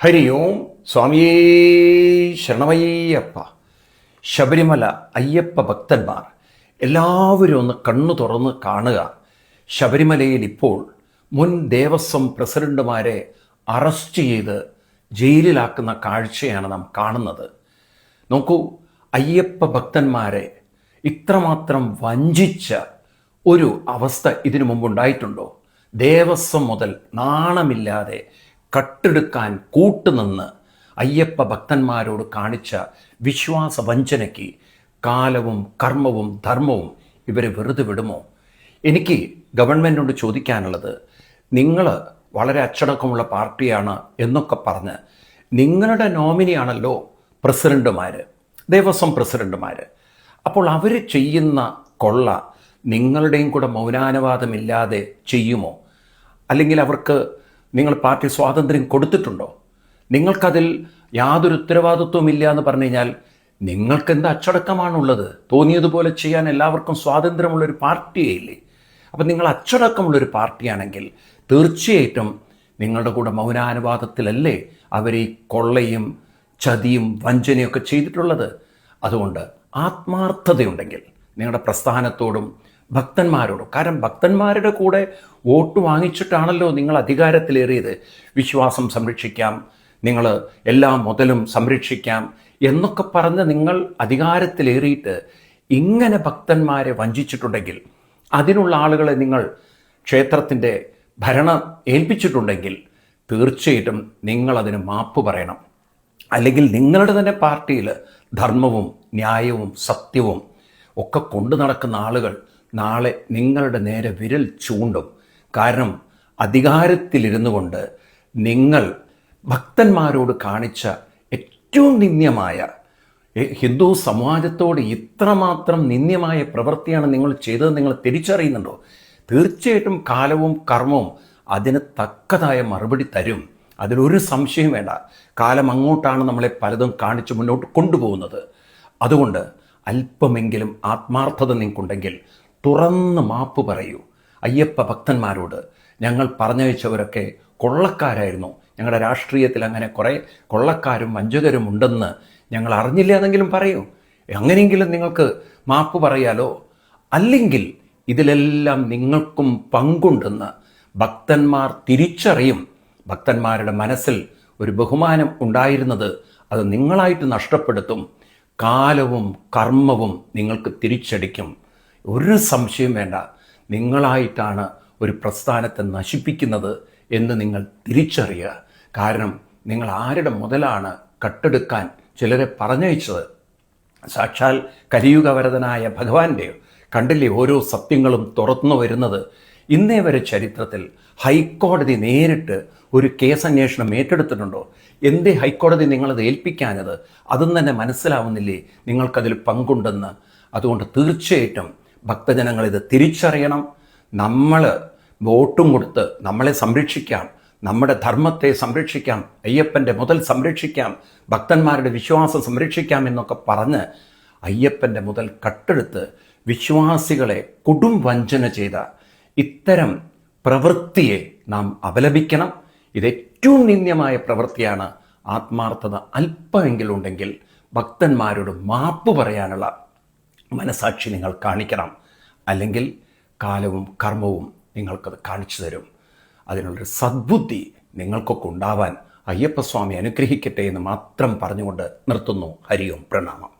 ഹരി ഓം സ്വാമിയേ ശരണമയ്യപ്പ. ശബരിമല അയ്യപ്പ ഭക്തന്മാർ എല്ലാവരും ഒന്ന് കണ്ണു തുറന്ന് കാണുക. ശബരിമലയിൽ ഇപ്പോൾ മുൻ ദേവസ്വം പ്രസിഡന്റുമാരെ അറസ്റ്റ് ചെയ്ത് ജയിലിലാക്കുന്ന കാഴ്ചയാണ് നാം കാണുന്നത്. നോക്കൂ അയ്യപ്പ ഭക്തന്മാരെ ഇത്രമാത്രം വഞ്ചിച്ച ഒരു അവസ്ഥ ഇതിനു മുമ്പുണ്ടായിട്ടുണ്ടോ? ദേവസ്വം മുതൽ നാണമില്ലാതെ കട്ടെടുക്കാൻ കൂട്ടുനിന്ന് അയ്യപ്പ ഭക്തന്മാരോട് കാണിച്ച വിശ്വാസ വഞ്ചനയ്ക്ക് കാലവും കർമ്മവും ധർമ്മവും ഇവരെ വെറുതെ വിടുമോ? എനിക്ക് ഗവൺമെന്റിനോട് ചോദിക്കാനുള്ളത് നിങ്ങൾ വളരെ അച്ചടക്കമുള്ള പാർട്ടിയാണ് എന്നൊക്കെ പറഞ്ഞ് നിങ്ങളുടെ നോമിനിയാണല്ലോ പ്രസിഡന്റുമാർ ദേവസ്വം പ്രസിഡന്റുമാർ അപ്പോൾ അവർ ചെയ്യുന്ന കൊള്ള നിങ്ങളുടെയും കൂടെ മൗനാനുവാദമില്ലാതെ ചെയ്യുമോ? അല്ലെങ്കിൽ അവർക്ക് നിങ്ങൾ പാർട്ടി സ്വാതന്ത്ര്യം കൊടുത്തിട്ടുണ്ടോ? നിങ്ങൾക്കതിൽ യാതൊരു ഉത്തരവാദിത്വവും ഇല്ല എന്ന് പറഞ്ഞു കഴിഞ്ഞാൽ നിങ്ങൾക്ക് എന്ത് അച്ചടക്കമാണുള്ളത്? തോന്നിയതുപോലെ ചെയ്യാൻ എല്ലാവർക്കും സ്വാതന്ത്ര്യമുള്ളൊരു പാർട്ടിയേ ഇല്ലേ? അപ്പം നിങ്ങൾ അച്ചടക്കമുള്ളൊരു പാർട്ടിയാണെങ്കിൽ തീർച്ചയായിട്ടും നിങ്ങളുടെ കൂടെ മൗനാനുവാദത്തിലല്ലേ അവർ ഈ കൊള്ളയും ചതിയും വഞ്ചനയൊക്കെ ചെയ്തിട്ടുള്ളത്? അതുകൊണ്ട് ആത്മാർത്ഥതയുണ്ടെങ്കിൽ നിങ്ങളുടെ പ്രസ്ഥാനത്തോടും ഭക്തന്മാരോടും. കാരണം ഭക്തന്മാരുടെ കൂടെ വോട്ട് വാങ്ങിച്ചിട്ടാണല്ലോ നിങ്ങൾ അധികാരത്തിലേറിയത്. വിശ്വാസം സംരക്ഷിക്കാം നിങ്ങൾ എല്ലാ മുതലും സംരക്ഷിക്കാം എന്നൊക്കെ പറഞ്ഞ് നിങ്ങൾ അധികാരത്തിലേറിയിട്ട് ഇങ്ങനെ ഭക്തന്മാരെ വഞ്ചിച്ചിട്ടുണ്ടെങ്കിൽ അതിനുള്ള ആളുകളെ നിങ്ങൾ ക്ഷേത്രത്തിന്റെ ഭരണം ഏൽപ്പിച്ചിട്ടുണ്ടെങ്കിൽ തീർച്ചയായിട്ടും നിങ്ങളതിന് മാപ്പ് പറയണം. അല്ലെങ്കിൽ നിങ്ങളുടെ തന്നെ പാർട്ടിയിൽ ധർമ്മവും ന്യായവും സത്യവും ഒക്കെ കൊണ്ടു നടക്കുന്ന ആളുകൾ നാളെ നിങ്ങളുടെ നേരെ വിരൽ ചൂണ്ടും. കാരണം അധികാരത്തിലിരുന്നു കൊണ്ട് നിങ്ങൾ ഭക്തന്മാരോട് കാണിച്ച ഏറ്റവും നിന്ദ്യമായ ഹിന്ദു സമാജത്തോട് ഇത്രമാത്രം നിന്ദ്യമായ പ്രവൃത്തിയാണ് നിങ്ങൾ ചെയ്തത് നിങ്ങൾ തിരിച്ചറിയുന്നുണ്ടോ? തീർച്ചയായിട്ടും കാലവും കർമ്മവും അതിന് തക്കതായ മറുപടി തരും. അതിലൊരു സംശയം വേണ്ട. കാലം അങ്ങോട്ടാണ് നമ്മളെ പലതും കാണിച്ച് മുന്നോട്ട് കൊണ്ടുപോകുന്നത്. അതുകൊണ്ട് അല്പമെങ്കിലും ആത്മാർത്ഥത നിങ്ങൾക്കുണ്ടെങ്കിൽ തുറന്ന് മാപ്പ് പറയൂ. അയ്യപ്പ ഭക്തന്മാരോട് ഞങ്ങൾ പറഞ്ഞയച്ചവരൊക്കെ കൊള്ളക്കാരായിരുന്നു. ഞങ്ങളുടെ രാഷ്ട്രീയത്തിൽ അങ്ങനെ കുറേ കൊള്ളക്കാരും വഞ്ചകരും ഉണ്ടെന്ന് ഞങ്ങൾ അറിഞ്ഞില്ല എന്നെങ്കിലും പറയൂ. അങ്ങനെയെങ്കിലും നിങ്ങൾക്ക് മാപ്പ് പറയാലോ? അല്ലെങ്കിൽ ഇതിലെല്ലാം നിങ്ങൾക്കും പങ്കുണ്ടെന്ന് ഭക്തന്മാർ തിരിച്ചറിയും. ഭക്തന്മാരുടെ മനസ്സിൽ ഒരു ബഹുമാനം ഉണ്ടായിരുന്നത് അത് നിങ്ങളായിട്ട് നഷ്ടപ്പെടുത്തും. കാലവും കർമ്മവും നിങ്ങൾക്ക് തിരിച്ചടിക്കും. ഒരു സംശയം വേണ്ട. നിങ്ങളായിട്ടാണ് ഒരു പ്രസ്ഥാനത്തെ നശിപ്പിക്കുന്നത് എന്ന് നിങ്ങൾ തിരിച്ചറിയുക. കാരണം നിങ്ങൾ ആരുടെ മുതലാണ് കട്ടെടുക്കാൻ ചിലരെ പറഞ്ഞയച്ചത്? സാക്ഷാൽ കലിയുഗവരതനായ ഭഗവാന്റെയോ? കണ്ടില്ലേ ഓരോ സത്യങ്ങളും തുറന്നു വരുന്നത്? ഇന്നേ വരെ ചരിത്രത്തിൽ ഹൈക്കോടതി നേരിട്ട് ഒരു കേസ് അന്വേഷണം ഏറ്റെടുത്തിട്ടുണ്ടോ? എന്തേ ഹൈക്കോടതി നിങ്ങളത് ഏൽപ്പിക്കാഞ്ഞത്? അതും തന്നെ മനസ്സിലാവുന്നില്ലേ നിങ്ങൾക്കതിൽ പങ്കുണ്ടെന്ന്? അതുകൊണ്ട് തീർച്ചയായിട്ടും ഭക്തജനങ്ങൾ ഇത് തിരിച്ചറിയണം. നമ്മൾ വോട്ടും കൊടുത്ത് നമ്മളെ സംരക്ഷിക്കാം. നമ്മുടെ ധർമ്മത്തെ സംരക്ഷിക്കാം. അയ്യപ്പന്റെ മുതൽ സംരക്ഷിക്കാം. ഭക്തന്മാരുടെ വിശ്വാസം സംരക്ഷിക്കാം എന്നൊക്കെ പറഞ്ഞ് അയ്യപ്പന്റെ മുതൽ കട്ടെടുത്ത് വിശ്വാസികളെ കൊടും വഞ്ചന ചെയ്ത ഇത്തരം പ്രവൃത്തിയെ നാം അപലപിക്കണം. ഇത് ഏറ്റവും നിന്ദ്യമായ പ്രവൃത്തിയാണ് ആത്മാർത്ഥത അല്പമെങ്കിലുണ്ടെങ്കിൽ ഭക്തന്മാരോട് മാപ്പ് പറയാനുള്ള മനസാക്ഷി നിങ്ങൾ കാണിക്കണം. അല്ലെങ്കിൽ കാലവും കർമ്മവും നിങ്ങൾക്കത് കാണിച്ചു തരും. അതിനുള്ളൊരു സദ്ബുദ്ധി നിങ്ങൾക്കൊക്കെ ഉണ്ടാവാൻ അയ്യപ്പസ്വാമി അനുഗ്രഹിക്കട്ടെ എന്ന് മാത്രം പറഞ്ഞുകൊണ്ട് നിർത്തുന്നു. ഹരിയോം പ്രണാമം.